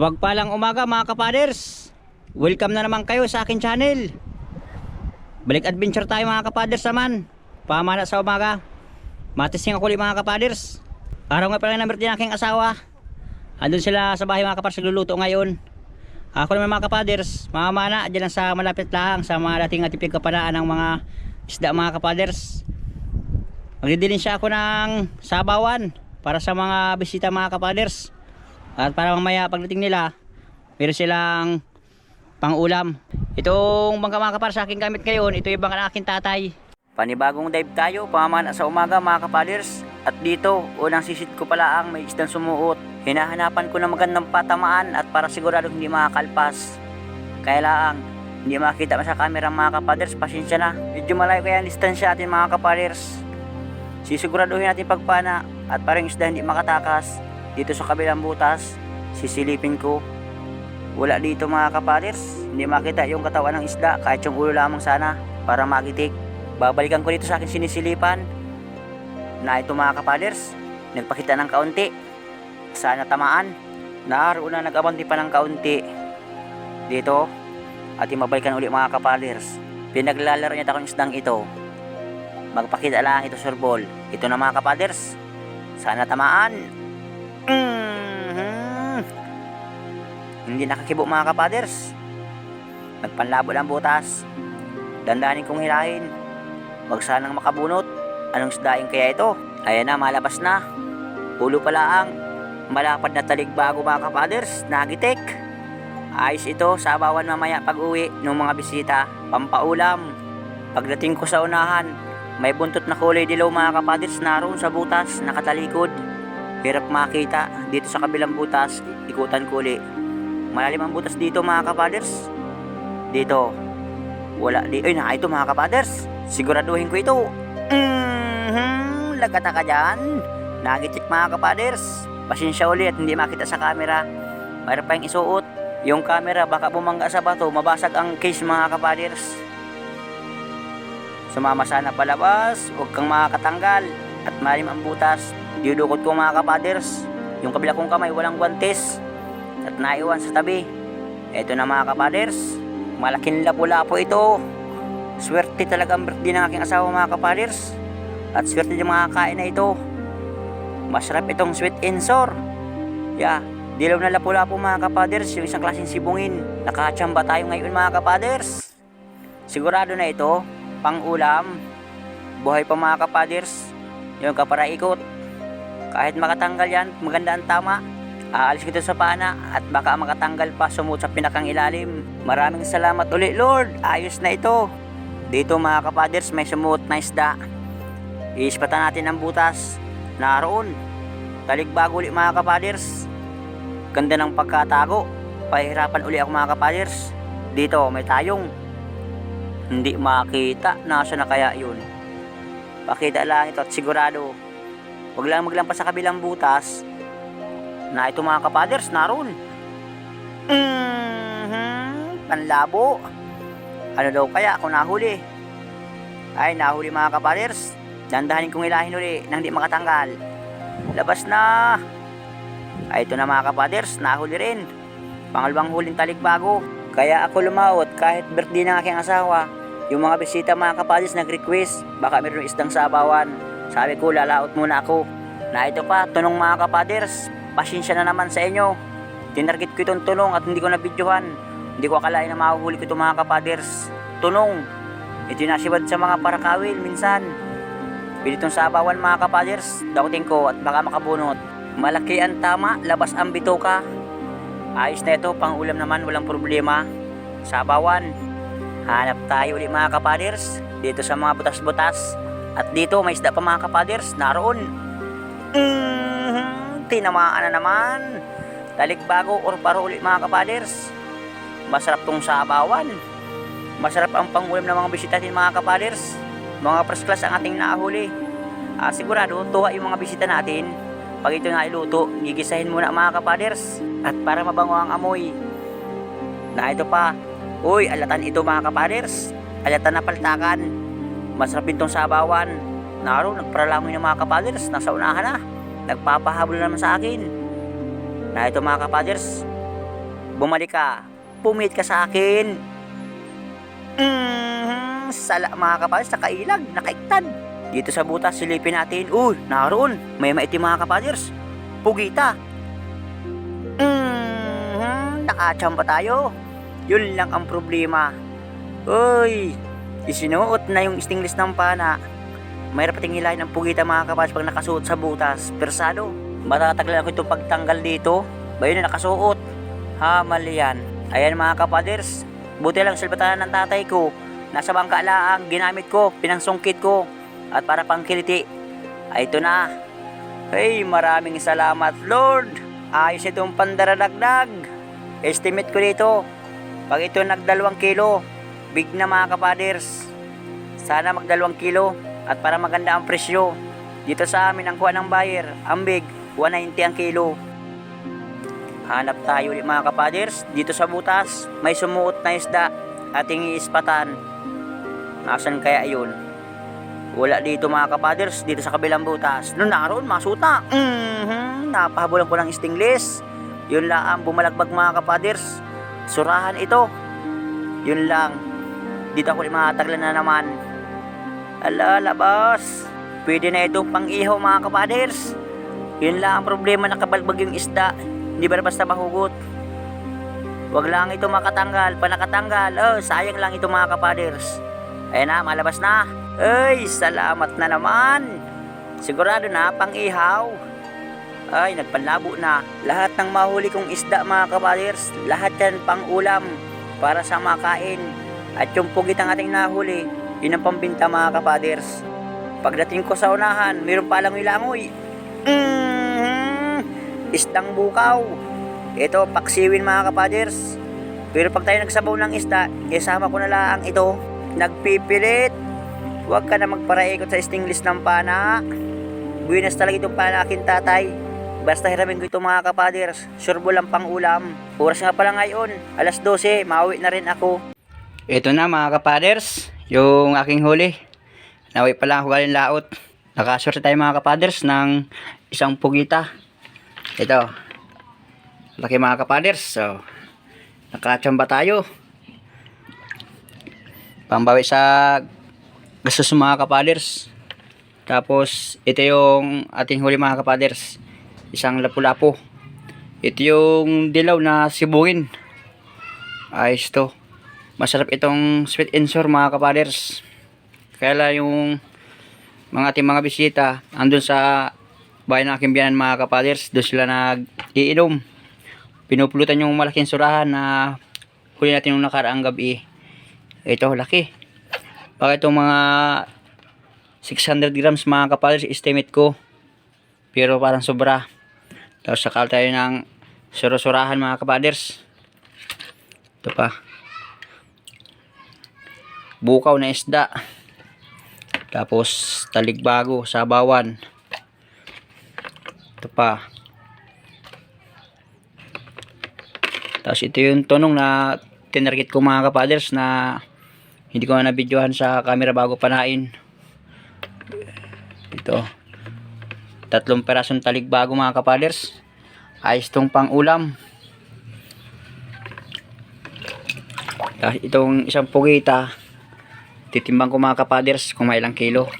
Mapagpalang umaga mga kapaders. Welcome na naman kayo sa akin channel. Balik adventure tayo mga kapaders naman. Pamana sa umaga. Matising ako ulit mga kapaders. Araw nga pala birthday ng aking asawa. Andun sila sa bahay mga kapaders nagluluto ngayon. Ako naman mga kapaders, mamana dyan lang sa malapit lang sa mga dating ating pagkapanaan ng mga isda mga kapaders. Magdidilin siya ako ng sabawan para sa mga bisita mga kapaders. At para mamaya pagdating nila, meron silang pang-ulam. Itong bangka kapar sa aking gamit ngayon, ito yung bangka ng aking tatay. Panibagong dive tayo, pamamana sa umaga mga kapaders. At dito, unang sisit ko pala ang may isdang sumuot. Hinahanapan ko ng magandang patamaan at para sigurado hindi makakalpas. Kaya lang, hindi makita sa camera mga kapaders, pasensya na. Medyo malayo kaya ang distansya atin mga kapaders. Sisiguraduhin natin pagpana at parang isda hindi makatakas dito sa kabilang butas. Sisilipin ko. Wala dito mga kapaders. Hindi makita yung katawan ng isda kahit yung ulo lamang sana para magitik. Babalikan ko dito sa akin sinisilipan na ito mga kapaders. Nagpakita ng kaunti. Sana tamaan. Naroon na nag-abanti pa ng kaunti. Dito. At mabalikan uli mga kapaders. Pinaglalaro niya akong isdang ito. Magpakita lang ito sir ball. Ito na mga kapaders. Sana tamaan. Mhm. Hindi nakakibo mga kapaders. Nagpanlabo ng butas. Dandanin kong hilahin. Huwag sanang makabunot. Anong isdaing kaya ito? Ayan na, malabas na. Ulo pala ang malapad na talig bago mga kapaders. Nagitik. Ayos ito, sabawan mamaya pag uwi ng mga bisita. Pampaulam. Pagdating ko sa unahan, may buntot na kulay dilaw mga kapaders naroon sa butas, nakatalikod. Hirap makita dito sa kabilang butas, ikutan ko uli. Malalim ang butas dito mga kapaders. Dito. Wala di. Ay na ito mga kapaders. Siguraduhin ko ito. Mhm. Lagata ka dyan. Nagitik mga kapaders. Pasensya ulit hindi makita sa camera. Mayroon pa yung isuot. Yung camera baka bumangga sa bato, mabasag ang case mga kapaders. Sumama sana palabas, huwag kang makakatanggal. At malim ang butas, dudukot ko mga kapaders. Yung kabila kong kamay walang guantes. At naiwan sa tabi. Eto na mga kapaders, malaking lapu-lapo ito. Swerte talaga ang birthday ng aking asawa mga kapaders. At swerte din mga kain na ito. Masarap itong sweet and sour. Yeah, dilaw na lapu-lapo mga kapaders, yung isang klaseng sibungin. Nakachamba tayo ngayon mga kapaders. Sigurado na ito, pang ulam. Buhay pa mga kapaders. Yung kapara ikot. Kahit makatanggal yan, maganda ang tama. Aalis ko sa pana at baka makatanggal pa sumut sa pinakang ilalim. Maraming salamat ulit Lord. Ayos na ito. Dito mga kapaders may sumut na isda. Iispatan natin ang butas. Naroon. Taligbago ulit mga kapaders. Ganda ng pagkatago. Pahirapan uli ako mga kapaders. Dito may tayong. Hindi makita. Nasa na kaya yun? Pakita lang ito at sigurado. Huwag lang maglampas sa kabilang butas. Na ito mga kapaders, naroon. Mhm, panlabo. Ano daw kaya kung nahuli? Ay, nahuli mga kapaders. Dandahanin kong ilahin uli nang di makatanggal. Labas na. Ay, ito na mga kapaders, nahuli rin. Pangalawang huling talikbago. Kaya ako lumaot kahit birthday ng aking asawa. Yung mga bisita mga kapaders nag-request, baka meron isdang sabawan. Sabi ko, lalaot muna ako. Na ito pa, tunong mga kapaders, pasensya na naman sa inyo. Tinarget ko itong tunong at hindi ko nabidyohan. Hindi ko akalain na mahuhuli ko itong mga kapaders. Tunong. Ito yung nasibad sa mga parakawil minsan. Pinitong sabawan mga kapaders, dakutin ko at baka makabunot. Malaki ang tama, labas ang bituka. Ayos na ito, pang ulam naman, walang problema. Sabawan. Hanap tayo ulit mga kapaders, dito sa mga butas-butas. At dito may isda pa mga kapaders, naroon. Mhm, tinamaan na naman. Talikbago or paro ulit mga kapaders. Masarap tong sabawan. Masarap ang pangulam ng mga bisita natin mga kapaders. Mga first class ang ating nahuli. Ah, sigurado, tuwa yung mga bisita natin. Pag ito na iluto, gigisahin muna mga kapaders. At para mabango ang amoy. Na ito pa. Uy, alatan ito mga kapaders. Alatan na paltakan. Masarap din tong sabawan. Naro, nagparalangoy ng mga kapaders. Nasa unahan na. Nagpapahabol na naman sa akin. Na ito mga kapaders. bumalik ka. Pumit ka sa akin. Mm, sala mga kapaders, nakailag, nakaiktad. Dito sa butas, silipin natin. Uy, naroon, may maitim mga kapaders. Pugita. Mm, nakachamba tayo. Yun lang ang problema. Uy, isinuot na yung stingless ng pana. Mayroon pating hilahin ng pugita mga kapaders pag nakasuot sa butas. Persado, matataglan ako itong pagtanggal dito. Bayon na nakasuot. Ha, mali yan. Ayan mga kapaders, buti lang silbatanan ng tatay ko. Nasa bangka laang, ginamit ko, pinangsungkit ko. At para pangkiliti, ay ito na. Hey, maraming salamat Lord. Ayos itong pandaradagdag. Estimate ko dito, pag ito nagdalawang kilo, big na mga kapaders. Sana magdalawang kilo at para maganda ang presyo. Dito sa amin ang kuha ng buyer, ang big, 190 ang kilo. Hanap tayo ulit mga kapaders. Dito sa butas, may sumuot na isda. Ating iispatan. Nasaan kaya yun? Wala dito mga kapaders. Dito sa kabilang butas. Noon naroon, masuta. Mhm, napahabulan ko ng stingless. Yun lang ang bumalagbag mga kapaders. Surahan ito. Yun lang. Dito ako limataglan na naman. Ala, labas. Pwede na itong pang-ihaw mga kapaders. Yun lang ang problema nakabalbag yung isda. Hindi ba basta mahugot? Huwag lang ito makatanggal, panakatanggal. Oh, sayang lang ito mga kapaders. Ayan na, malabas na. Ay, salamat na naman. Sigurado na, pang ihaw. Ay, nagpanlabo na. Lahat ng mahuli kong isda mga kapaders, lahat yan pang ulam para sa makain. At yung pugit ang ating nahuli, yun ang pambinta mga kapaders. Pagdating ko sa unahan, mayroon palang ilangoy. Mm, isdang bukaw. Ito, paksiwin mga kapaders. Pero pag tayo nagsabaw ng isda, isama ko na lang ito. Nagpipilit. Huwag ka na magparaikot sa stingless ng pana. Buenas talaga itong pana akin tatay. Basta hiramin ko ito mga kapaders. Surbo lang pang ulam. Oras nga pala ngayon. Alas 12, mauwi na rin ako. Ito na mga kapaders. Yung aking huli. Nawi pa lang ako galing laot. Nakaswerte tayo mga kapaders ng isang pugita. Ito. Laki mga kapaders. So, nakachamba tayo. Pambawi sa gastos mga kapaders. Tapos, ito yung ating huli mga kapaders. Isang lapu-lapo. Ito yung dilaw na sibungin. Ayos to. Masarap itong sweet and sour mga kapaders. Kaya yung mga ating mga bisita andun sa bahay ng aking biyanan mga kapaders. Doon sila nag-iinom. Pinupulutan yung malaking surahan na huli natin nung nakaraang gabi. Ito, laki. Baka itong mga 600 grams mga kapaders, estimate ko. Pero parang sobra. Tapos sakal tayo ng surusurahan mga kapaders. Ito pa. Bukaw na isda. Tapos taligbago, sabawan. Ito pa. Tapos ito yung tunong na tinarget ko mga kapaders na hindi ko na nabidyohan sa camera bago panain. Ito. Tatlong perasong taligbago mga kapaders. Ayos tong pang ulam. Tapos itong isang pugita. Titimbang ko mga kapaders kung may ilang kilo.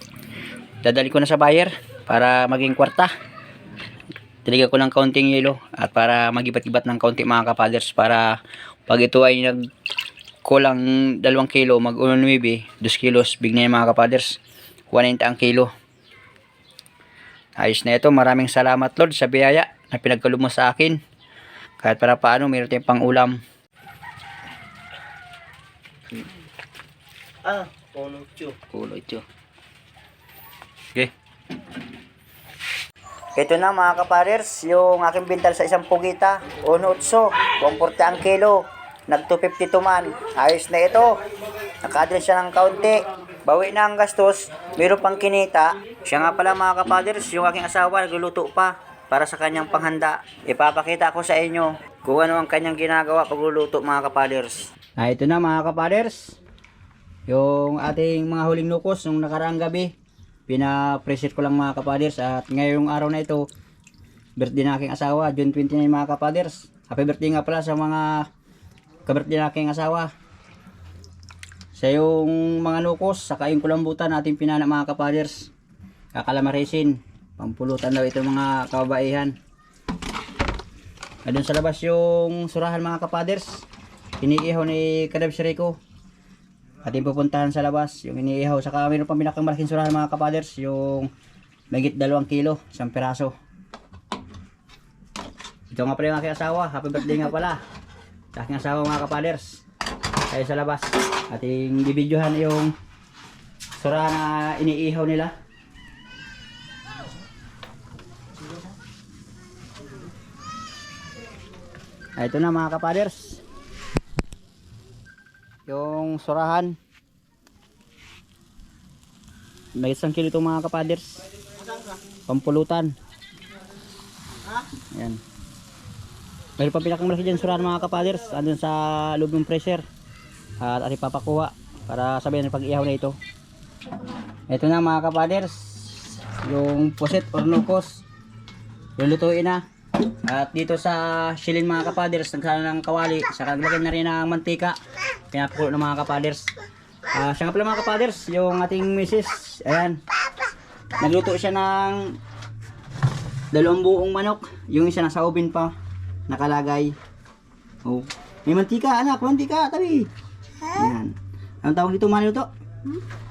Dadali ko na sa buyer para maging kwarta. Tiligan ko ng kaunting yelo at para magibat-ibat ng kaunti mga kapaders para pag ito ay nag kulang 2 kilo mag 1.9 2 kilos big na yan mga kapaders. 190 ang kilo. Ayos na ito. Maraming salamat Lord sa biyaya na pinagkalob mo sa akin. Kahit para paano mayroon tayong pang ulam Ah, puno tiyo. Kulo ito. Okay. Ito na mga kaparers, yung aking bintal sa isang pugita, 1.8, 140 ang kilo, nag 250 man, ayos na ito, nakadrin siya ng kaunti, bawi na ang gastos, mayroon pang kinita, siya nga pala mga kapaders, yung aking asawa nagluluto pa, para sa kanyang panghanda, ipapakita ko sa inyo kung ano ang kanyang ginagawa pagluluto mga kapaders. Ah, ito na mga kapaders, yung ating mga huling lukos nung nakaraang gabi pina-pressure ko lang mga kapaders at ngayong araw na ito birthday ng aking asawa June 29 mga kapaders Happy birthday nga pala sa mga kabirthday na aking asawa. Sa yung mga nukos, saka yung kulambutan natin pinana mga kapaders. Kakalamarisin. Pampulutan daw ito mga kababaihan. Doon sa labas yung surahan mga kapaders. Iniihaw ni Kadab Siriko. Ating pupuntahan sa labas. Yung iniihaw. Saka mayroon pa pinakang malaking surahan mga kapaders. Yung Megit dalawang kilo, isang piraso. Ito nga pala yung aking asawa. Happy birthday nga pala. Sa aking asawa mga kapaders. Tayo sa labas. Ating bibidyohan yung sura na iniihaw nila. Ah, ito na mga kapaders. Yung surahan. May isang kilo itong mga kapaders. Pampulutan. Ayan. Meron pa pinakang malaki dyan surahan mga kapaders. Andun sa loob ng pressure. At ating papakuha para sabihin ng pag-ihaw na ito. Ito na mga kapaders. Yung puset or nukos. Lulutuin na. At dito sa shilin mga kapaders, nagsala ng kawali. Saka naglagay na rin ng mantika. Pinapakulo ng mga kapaders. Ah, siya nga pala mga kapaders, yung ating misis. Ayan. Nagluto siya ng dalawang buong manok. Yung isa nasa oven pa. Nakalagay. Oh. May mantika, anak. Mantika, tabi. Ayan. Anong tawag dito mga luto?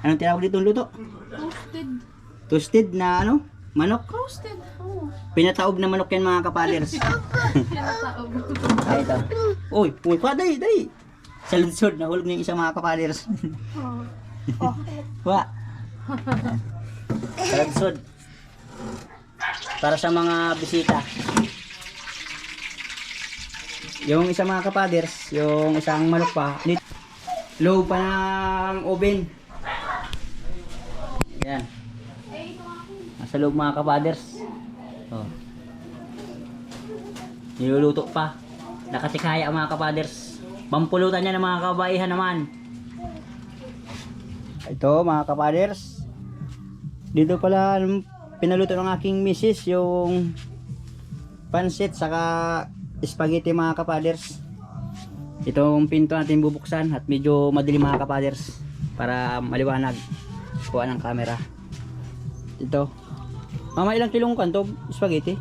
Anong tinawag dito luto? Roasted. Toasted na ano? Manok? Roasted. Oo. Pinataob na manok yan mga kapaders. Pinataob. Ay, ito. Uy, uy, pa, dali, dali. Sa lunsod, nahulog na yung isang mga kapaders. Oo. Wa. Sa lunsod. Para sa mga bisita. Yung isang mga kapaders, yung isang manok pa, low pa ng oven. Yan. Nasa loob mga kapaders. Oh. Niluluto pa. Nakatikaya ang mga kapaders. Pampulutan niya ng mga kabaihan naman. Ito mga kapaders. Dito pala pinaluto ng aking misis yung pansit saka spaghetti mga kapaders. Itong pinto natin bubuksan at medyo madilim mga kapaders para maliwanag kuha ng camera. Ito. Mama ilang kilong kanto spaghetti?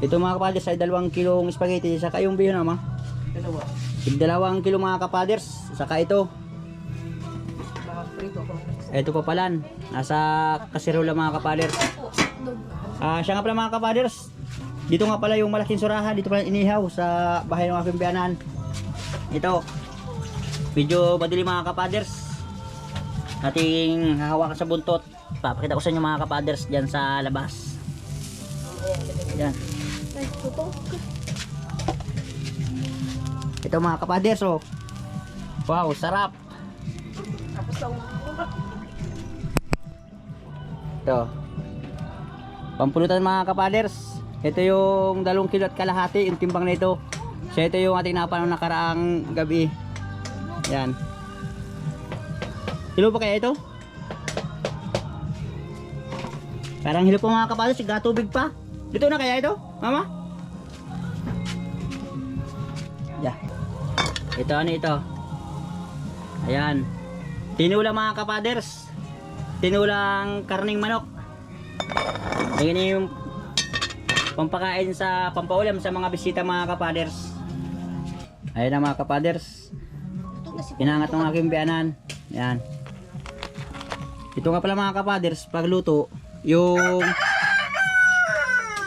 Ito mga kapaders ay dalawang kilong spaghetti saka yung biyo na ma. Dalawa. Tig dalawang kilo mga kapaders saka ito. Ito pa palan. Nasa kasirola mga kapaders. Ah, siya nga pala mga kapaders. Dito nga pala yung malaking surahan. Dito pala inihaw sa bahay ng aking biyanan. Ito. Medyo madilim mga kapaders. Ating hahawakan sa buntot. Papakita ko sa inyo mga kapaders dyan sa labas. Yan. Ito mga kapaders oh. Wow, sarap. Ito. Pampulutan mga kapaders. Ito yung dalawang kilo at kalahati, yung timbang na ito. Siya ito yung ating napanood nakaraang gabi. Yan. Kilo pa kaya ito? Parang hilo pa mga kapaders, gatubig pa. Dito na kaya ito, mama? Yeah. Ito ano ito? Ayan. Tinula mga kapaders. Tinulang karning manok. Ayan yung pampakain sa pampaulam sa mga bisita mga kapaders. Ayan na mga kapaders. Pinangat ng aking biyanan. Yan. Ito nga pala mga kapaders, pagluto, yung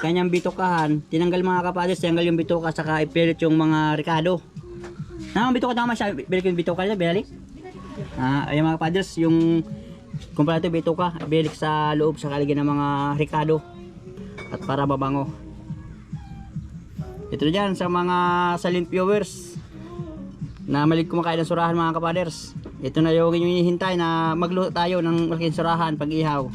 kanyang bitukahan, tinanggal mga kapaders, tinanggal yung bituka saka ipilit yung mga ricado. Na, ang bituka tama siya, bilik yung bituka niya, binalik. Ah, ayun mga kapaders, yung kumpleto bituka, bilik sa loob sa kaligyan ng mga ricado at para mabango. Ito dyan sa mga silent viewers na malig kumakain ng surahan mga kapaders. Ito na yung inyong hinihintay na magluto tayo ng malaking surahan pag ihaw.